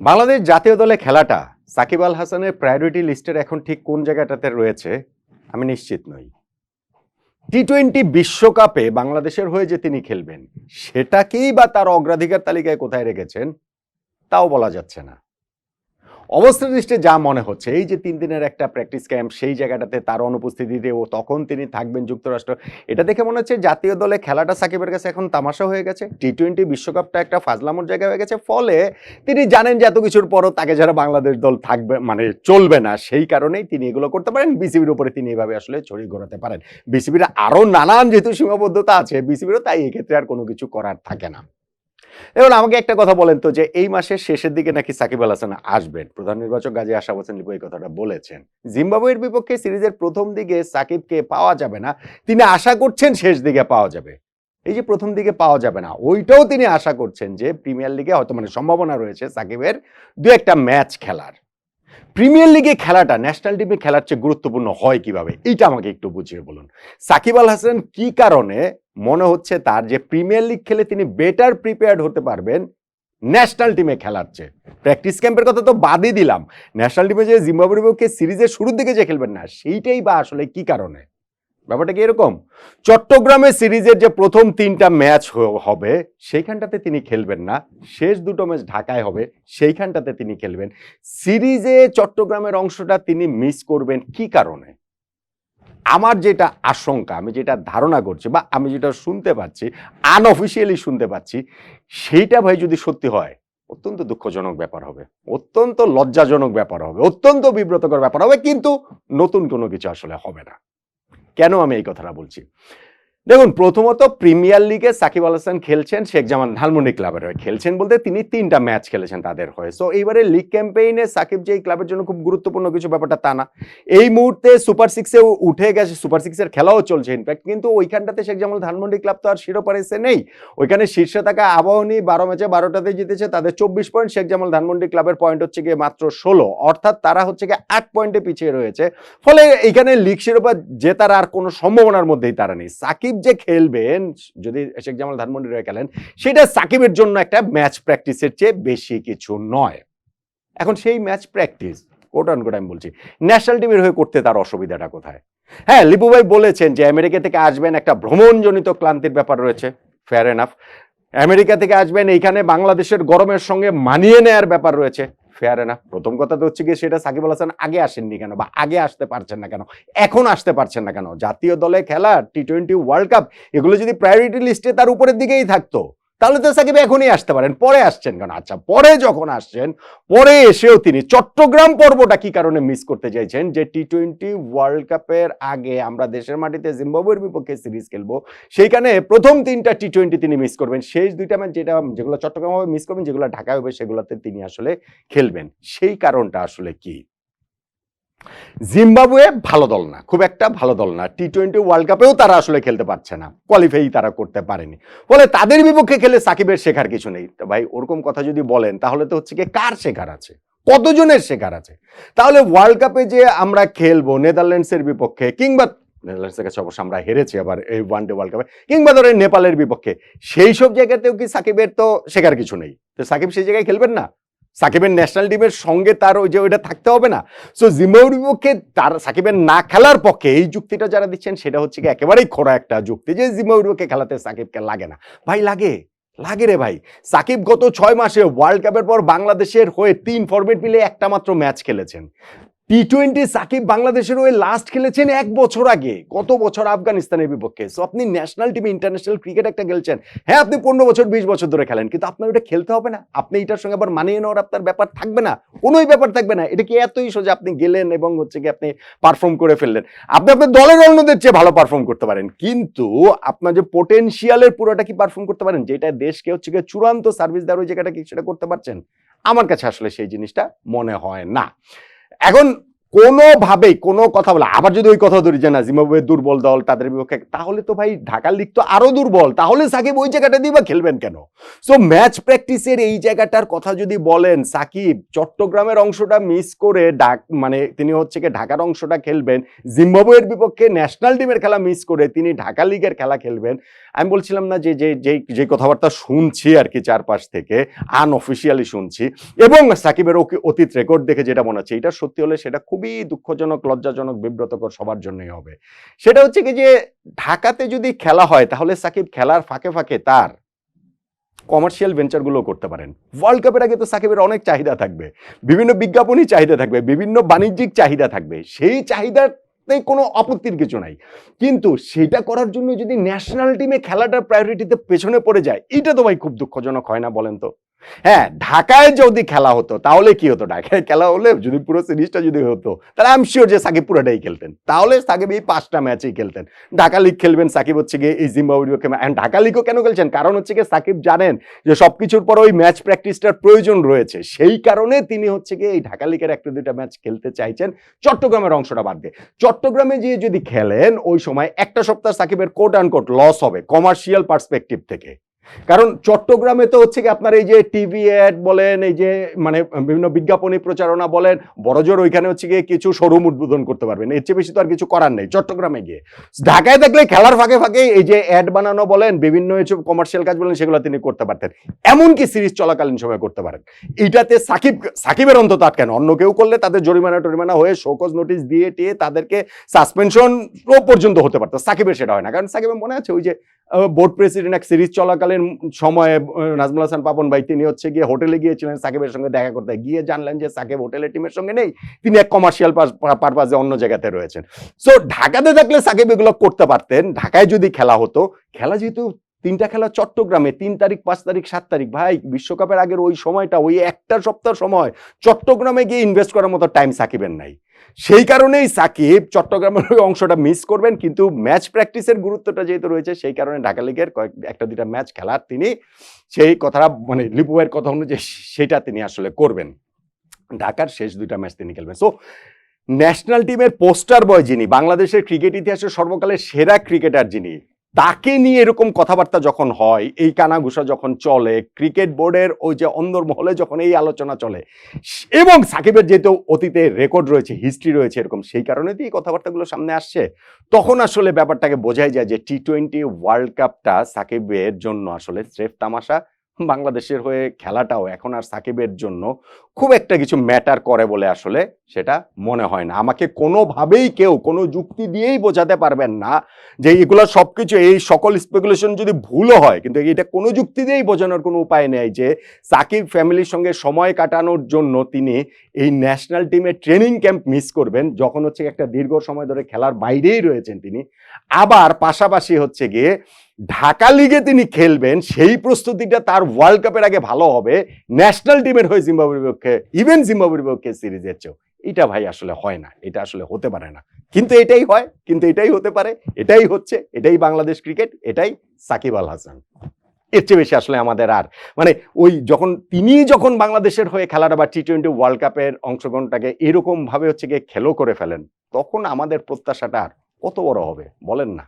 বাংলাদেশ জাতীয় দলে খেলাটা সাকিব আল হাসানের প্রায়োরিটি লিস্টের এখন ঠিক কোন জায়গাটাতে রয়েছে, আমি নিশ্চিত নই। টি টোয়েন্টি বিশ্বকাপে বাংলাদেশের হয়ে যে তিনি খেলবেন, সেটাকেই বা তার অগ্রাধিকার তালিকায় কোথায় রেখেছেন, তাও বলা যাচ্ছে না। অবস্থা দৃষ্টে যা মনে হচ্ছে, এই যে তিন দিনের একটা প্র্যাকটিস ক্যাম্প সেই জায়গাটাতে তার অনুপস্থিতিতে ও তখন তিনি থাকবেন যুক্তরাষ্ট্র, এটা দেখে মনে হচ্ছে জাতীয় দলে খেলাটা সাকিবের কাছে এখন তামাশা হয়ে গেছে। টি টোয়েন্টি বিশ্বকাপটা একটা ফাজলামোর জায়গা হয়ে গেছে, ফলে তিনি জানেন যে এত কিছুর পরও তাকে যারা বাংলাদেশ দল থাকবে মানে চলবে না, সেই কারণেই তিনি এগুলো করতে পারেন। বিসিবির উপরে তিনি এভাবে আসলে ছড়িয়ে ঘোরাতে পারেন। বিসিবির আরও নানান যেহেতু সীমাবদ্ধতা আছে বিসিবিরও তাই এক্ষেত্রে আর কোনো কিছু করার থাকে না। এবার আমাকে একটা কথা বলেন তো, যে এই মাসের শেষের দিকে নাকি সাকিব আল হাসান আসবেন? প্রধান নির্বাচক গাজী আশাফ হোসেন লিপু এই কথাটা বলেছেন। জিম্বাবুয়ের বিপক্ষে সিরিজের প্রথম দিকে সাকিবকে পাওয়া যাবে না, তিনি আশা করছেন শেষ দিকে পাওয়া যাবে। এই যে প্রথম দিকে পাওয়া যাবে না, ওইটাও তিনি আশা করছেন যে প্রিমিয়ার লিগে হয়তো মানে সম্ভাবনা রয়েছে সাকিবের দু একটা ম্যাচ খেলার। প্রিমিয়ার লিগে খেলাটা, ন্যাশনাল টিমে খেলার চেয়ে গুরুত্বপূর্ণ হয় কীভাবে? এইটা আমাকে একটু বুঝিয়ে বলুন। সাকিব আল হাসান কি কারণে মনে হচ্ছে তার যে প্রিমিয়ার লিগ খেলে তিনি বেটার প্রিপেয়ার্ড হতে পারবেন ন্যাশনাল টিমে খেলার চেয়ে। প্র্যাকটিস ক্যাম্পের কথা তো বাদই দিলাম। ন্যাশনাল টিমে যে জিম্বাবুয়ের বিপক্ষে সিরিজের শুরুর দিকে যে খেলবেন না, সেইটাই বা আসলে কি কারণে? ব্যাপারটা কি এরকম? চট্টগ্রামে সিরিজের যে প্রথম তিনটা ম্যাচ হবে, সেইখানটাতে তিনি খেলবেন না। শেষ দুটো ম্যাচ ঢাকায় হবে, সেইখানটাতে তিনি খেলবেন। সিরিজে চট্টগ্রামের অংশটা তিনি মিস করবেন কি কারণে? আমার যেটা আশঙ্কা, আমি যেটা ধারণা করছি বা আমি যেটা শুনতে পাচ্ছি আনঅফিসিয়ালি শুনতে পাচ্ছি, সেইটা ভাই যদি সত্যি হয়, অত্যন্ত দুঃখজনক ব্যাপার হবে, অত্যন্ত লজ্জাজনক ব্যাপার হবে, অত্যন্ত বিব্রতকর ব্যাপার হবে, কিন্তু নতুন কোনো কিছু আসলে হবে না। কেন আমি এই কথাটা বলছি? দেখুন, প্রথমত প্রিমিয়ার লিগে সাকিব আল হাসান খেলছেন শেখ জামান ধানমন্ডি ক্লাবের হয়ে। খেলছেন বলতে তিনি তিনটা ম্যাচ খেলেছেন তাদের হয়ে। সো এইবারে লিগ ক্যাম্পেইনে সাকিব যে এই ক্লাবের জন্য খুব গুরুত্বপূর্ণ কিছু ব্যাপারটা তা না। এই মুহূর্তে সুপার সিক্সে উঠে গেছে। সুপার সিক্সের খেলাও চলছে ইনফ্যাক্ট কিন্তু ওইখানটাতে শেখ জামাল ধানমন্ডি ক্লাব তো আর শিরোপা রেসে নেই। ওইখানে শীর্ষে থাকা আবাহনী বারো ম্যাচে বারোটাতে জিতেছে। তাদের চব্বিশ পয়েন্ট শেখ জামাল ধানমন্ডি ক্লাবের পয়েন্ট হচ্ছে গিয়ে মাত্র ষোলো। অর্থাৎ তারা হচ্ছে গিয়ে আট পয়েন্টে পিছিয়ে রয়েছে। ফলে এইখানে লিগ শিরোপা জেতার আর কোনো সম্ভাবনার মধ্যেই তারা নেই। সাকিব যে খেলবেন, যদি শেখ জামাল ধানমন্ডি রয়ে খেলেন সেটা সাকিবের জন্য একটা ম্যাচ প্র্যাকটিসের চেয়ে বেশি কিছু নয়। এখন সেই ম্যাচ প্র্যাকটিস কোট অন আমি বলছি ন্যাশনাল টিমের হয়ে করতে তার অসুবিধাটা কোথায়? হ্যাঁ লিপু ভাই বলেছেন যে আমেরিকা থেকে আসবেন একটা ভ্রমণজনিত ক্লান্তির ব্যাপার রয়েছে। ফেয়ার এনাফ আমেরিকা থেকে আসবেন, এইখানে বাংলাদেশের গরমের সঙ্গে মানিয়ে নেয়ার ব্যাপার রয়েছে। ফেয়ার না প্রথম কথা তো হচ্ছে গিয়ে সেটা সাকিব আল হাসান আগে আসেননি কেন বা আগে আসতে পারছেন না কেন? এখন আসতে পারছেন না কেন? জাতীয় দলে খেলা টি টোয়েন্টি ওয়ার্ল্ড কাপ এগুলো যদি প্রায়োরিটি লিস্টে তার উপরের দিকেই থাকতো। তাহলে তো সাকিব এখনই আসতে পারেন, পরে আসছেন কেন? আচ্ছা পরে যখন আসছেন, পরে এসেও তিনি চট্টগ্রাম পর্বটা কি কারণে মিস করতে চাইছেন? যে টি টোয়েন্টি ওয়ার্ল্ড কাপের আগে আমরা দেশের মাটিতে জিম্বাবুয়ের বিপক্ষে সিরিজ খেলব, সেইখানে প্রথম তিনটা টি টোয়েন্টি তিনি মিস করবেন। শেষ দুইটা ম্যাচ যেটা যেগুলো চট্টগ্রাম হবে মিস করবেন, যেগুলো ঢাকায় হবে, সেগুলোতে তিনি আসলে খেলবেন। সেই কারণটা আসলে কি? জিম্বাবুয়ে ভালো দল না, খুব একটা ভালো দল না। টি টোয়েন্টি ওয়ার্ল্ড কাপেও তারা আসলে খেলতে পারছে না। কোয়ালিফাই তারা করতে পারেনি। ফলে তাদের বিপক্ষে খেলে সাকিবের শেখার কিছু নেই। ভাই, ওরকম কথা যদি বলেন, তাহলে তো হচ্ছে কি কার শেখার আছে? কতজনের শেখার আছে? তাহলে ওয়ার্ল্ড কাপে যে আমরা খেলব নেদারল্যান্ডসের বিপক্ষে, কিংবা নেদারল্যান্ডসের কাছে অবশ্য আমরা হেরেছি আবার এই ওয়ান ডে ওয়ার্ল্ড কাপে কিংবা ধরেন নেপালের বিপক্ষে সেই সব জায়গাতেও কি সাকিবের তো শেখার কিছু নেই? তো সাকিব সেই জায়গায় খেলবেন না? সাকিবের ন্যাশনাল টিমের সঙ্গে তার ওই যে ওইটা থাকতে হবে না। সো জিম্বাবুয়ের তার সাকিবের না খেলার পক্ষে এই যুক্তিটা যারা দিচ্ছেন, সেটা হচ্ছে কি একেবারেই খোরা একটা যুক্তি যে জিম্বাবুয়ের খেলাতে সাকিবকে লাগে না। ভাই, লাগে। লাগে রে ভাই। সাকিব গত ছয় মাসে ওয়ার্ল্ড কাপের পর বাংলাদেশের হয়ে তিন ফরম্যাট মিলে একটা মাত্র ম্যাচ খেলেছেন। টি টোয়েন্টি সাকিব বাংলাদেশের হয়ে লাস্ট খেলেছেন এক বছর আগে কত বছর আফগানিস্তানের বিপক্ষে। সো আপনি ন্যাশনাল টিমে ইন্টারন্যাশনাল ক্রিকেট একটা খেলছেন। হ্যাঁ আপনি পনেরো বছর, বিশ বছর ধরে খেলেন, কিন্তু আপনার ওটা খেলতে হবে না। আপনি এটার সঙ্গে আবার মানিয়ে নেওয়ার আপনার ব্যাপার থাকবে না। কোনোই ব্যাপার থাকবে না। এটা কি এতই সোজা আপনি গেলেন এবং হচ্ছে কি আপনি পারফর্ম করে ফেললেন? আপনি আপনার দলের অন্যদের চেয়ে ভালো পারফর্ম করতে পারেন, কিন্তু আপনার যে পোটেনশিয়ালের পুরোটা কি পারফর্ম করতে পারেন, যেটা দেশকে হচ্ছে গিয়ে চূড়ান্ত সার্ভিস দেওয়ার ওই জায়গাটা কি সেটা করতে পারছেন? আমার কাছে আসলে সেই জিনিসটা মনে হয় না। এখন কোনোভাবেই, কোনো কথা বলে আবার যদি ওই কথা ধরি যে না, জিম্বাবুয়ে দুর্বল দল তাদের বিপক্ষে, তাহলে তো ভাই ঢাকার লিগ তো আরও দুর্বল। তাহলে সাকিব ওই জায়গাটা দিয়ে বা খেলবেন কেন? সো ম্যাচ প্র্যাকটিসের এই জায়গাটার কথা যদি বলেন, সাকিব চট্টগ্রামের অংশটা মিস করে ডাক মানে তিনি হচ্ছে কি ঢাকার অংশটা খেলবেন, জিম্বাবুয়ের বিপক্ষে ন্যাশনাল টিমের খেলা মিস করে তিনি ঢাকা লিগের খেলা খেলবেন। আমি বলছিলাম না যে যে যে কথাবার্তা শুনছি আর কি চারপাশ থেকে আনঅফিসিয়ালি শুনছি, এবং সাকিবের অতীত রেকর্ড দেখে যেটা মনে হচ্ছে, এটা সত্যি হলে সেটা খুবই দুঃখজনক, লজ্জাজনক, বিব্রতকর সবার জন্যই হবে। সেটা হচ্ছে কি যে, ঢাকাতে যদি খেলা হয়, তাহলে সাকিব খেলার ফাঁকে ফাঁকে তার কমার্শিয়াল ভেঞ্চারগুলো করতে পারেন। ওয়ার্ল্ড কাপের আগে তো সাকিবের অনেক চাহিদা থাকবে। বিভিন্ন বিজ্ঞাপনী চাহিদা থাকবে, বিভিন্ন বাণিজ্যিক চাহিদা থাকবে। সেই চাহিদাতে কোনো আপত্তির কিছু নাই। কিন্তু সেটা করার জন্য যদি ন্যাশনাল টিমে খেলাটা প্রায়োরিটিতে পেছনে পড়ে যায়, এটা তো ভাই খুব দুঃখজনক, হয় না বলেন তো? হ্যাঁ ঢাকায় যদি খেলা হতো, তাহলে কি হতো? ঢাকায় খেলা হলে যদি পুরো সিরিজটা যদি হতো, তাহলে আই এম শিওর যে সাকিব পুরোটাই খেলতেন। তাহলে সাকিব এই পাঁচটা ম্যাচেই খেলতেন। ঢাকা লিগ খেলবেন, সাকিব হচ্ছে গিয়ে এই and ঢাকা লিগও কেন খেলছেন? কারণ হচ্ছে গিয়ে সাকিব জানেন যে সব কিছুর পর ওই ম্যাচ প্র্যাকটিসটার প্রয়োজন রয়েছে। সেই কারণে তিনি হচ্ছে গিয়ে এই ঢাকা লিগের একটা দুইটা ম্যাচ খেলতে চাইছেন। চট্টগ্রামের অংশটা বাদ দিয়ে। চট্টগ্রামে গিয়ে যদি খেলেন, ওই সময় একটা সপ্তাহ সাকিবের কোট অ্যান্ড কোট লস হবে কমার্শিয়াল পার্সপেক্টিভ থেকে। কারণ চট্টগ্রামে তো হচ্ছে কি আপনার এই যে টিভি অ্যাড বলেন, এই যে মানে বিভিন্ন বিজ্ঞাপনী প্রচারণা বলেন, বড়জোর ওইখানে হচ্ছে গিয়ে কিছু শোরুম উদ্বোধন করতে পারবেন। এর চেয়ে বেশি তো আর কিছু করার নেই চট্টগ্রামে গিয়ে। ঢাকায় দেখলে খেলার ফাঁকে ফাঁকে এই যে অ্যাড বানানো বলেন, বিভিন্ন এসব কমার্শিয়াল কাজ বলেন, সেগুলো তিনি করতে পারতেন। এমনকি সিরিজ চলাকালীন সময় করতে পারেন। এটাতে সাকিব, সাকিবের অন্তত আটকেন। অন্য কেউ করলে তাদের জরিমানা টরিমানা হয়ে শোকজ নোটিশ দিয়ে টিয়ে তাদেরকে সাসপেনশন পর্যন্ত হতে পারতো। সাকিবের সেটা হয় না। কারণ সাকিবের মনে আছে ওই যে বোর্ড প্রেসিডেন্ট এক সিরিজ চলাকালীন সময়ে আহ, নাজমুল হাসান পাপন ভাই তিনি হচ্ছে গিয়ে হোটেলে গিয়েছিলেন সাকিবের সঙ্গে দেখা করতে। গিয়ে জানলেন যে সাকিব হোটেলের টিমের সঙ্গে নেই তিনি এক কমার্শিয়াল পারপাজে অন্য জায়গাতে রয়েছেন। সো ঢাকাতে থাকলে সাকিব এগুলো করতে পারতেন ঢাকায় যদি খেলা হতো খেলা যেহেতু তিনটা খেলা চট্টগ্রামে তিন তারিখ পাঁচ তারিখ সাত তারিখ ভাই বিশ্বকাপের আগের ওই সময়টা ওই একটা সপ্তাহ সময় চট্টগ্রামে গিয়ে ইনভেস্ট করার মতো টাইম সাকিবের নাই। সেই কারণেই সাকিব চট্টগ্রামের ওই অংশটা মিস করবেন, কিন্তু ম্যাচ প্র্যাকটিসের গুরুত্বটা যেহেতু রয়েছে, সেই কারণে ঢাকা লিগের কয়েক, একটা দুটা ম্যাচ খেলার তিনি সেই কথাটা মানে লিপুয়ের কথা অনুযায়ী সেটা তিনি আসলে করবেন। ঢাকার শেষ দুইটা ম্যাচ তিনি খেলবেন। সো ন্যাশনাল টিমের পোস্টার বয় যিনি, বাংলাদেশের ক্রিকেট ইতিহাসের সর্বকালের সেরা ক্রিকেটার যিনি তাকে নিয়ে এরকম কথাবার্তা যখন হয়, এই কানাঘুষা যখন চলে, ক্রিকেট বোর্ডের ওই যে অন্দরমহলে যখন এই আলোচনা চলে, এবং সাকিবের যেহেতু অতীতে রেকর্ড রয়েছে হিস্ট্রি রয়েছে এরকম, সেই কারণে তো এই কথাবার্তাগুলো সামনে আসছে। তখন আসলে ব্যাপারটাকে বোঝাই যায় যে টি টোয়েন্টি ওয়ার্ল্ড কাপটা সাকিবের জন্য আসলে স্রেফ তামাশা। বাংলাদেশের হয়ে খেলাটাও এখন আর সাকিবের জন্য খুব একটা কিছু ম্যাটার করে বলে আসলে সেটা মনে হয় না। আমাকে কোনোভাবেই কেউ কোনো যুক্তি দিয়েই বোঝাতে পারবেন না যে এগুলো সবকিছু, এই সকল স্পেকুলেশন যদি ভুলও হয়, কিন্তু এটা কোনো যুক্তি দিয়েই বোঝানোর কোনো উপায় নেই যে সাকিব ফ্যামিলির সঙ্গে সময় কাটানোর জন্য তিনি এই ন্যাশনাল টিমের ট্রেনিং ক্যাম্প মিস করবেন, যখন হচ্ছে একটা দীর্ঘ সময় ধরে খেলার বাইরেই রয়েছেন তিনি। আবার পাশাপাশি হচ্ছে গিয়ে ঢাকা লিগে তিনি খেলবেন, সেই প্রস্তুতিটা তার ওয়ার্ল্ড কাপের আগে ভালো হবে ন্যাশনাল টিমের হয়ে জিম্বাবুয়ের বিপক্ষে ইভেন জিম্বাবুয়ের বিপক্ষে সিরিজের চেয়েও। এটা ভাই আসলে হয় না, এটা আসলে হতে পারে না। কিন্তু এটাই হয়, কিন্তু এটাই হতে পারে, এটাই হচ্ছে, এটাই বাংলাদেশ ক্রিকেট এটাই সাকিব আল হাসান। এর চেয়ে বেশি আসলে আমাদের আর মানে ওই যখন, তিনি যখন বাংলাদেশের হয়ে খেলাটা বা টি টোয়েন্টি ওয়ার্ল্ড কাপের অংশগ্রহণটাকে এরকম ভাবে হচ্ছে গিয়ে খেলো করে ফেলেন, তখন আমাদের প্রত্যাশাটা আর কত বড় হবে, বলেন না।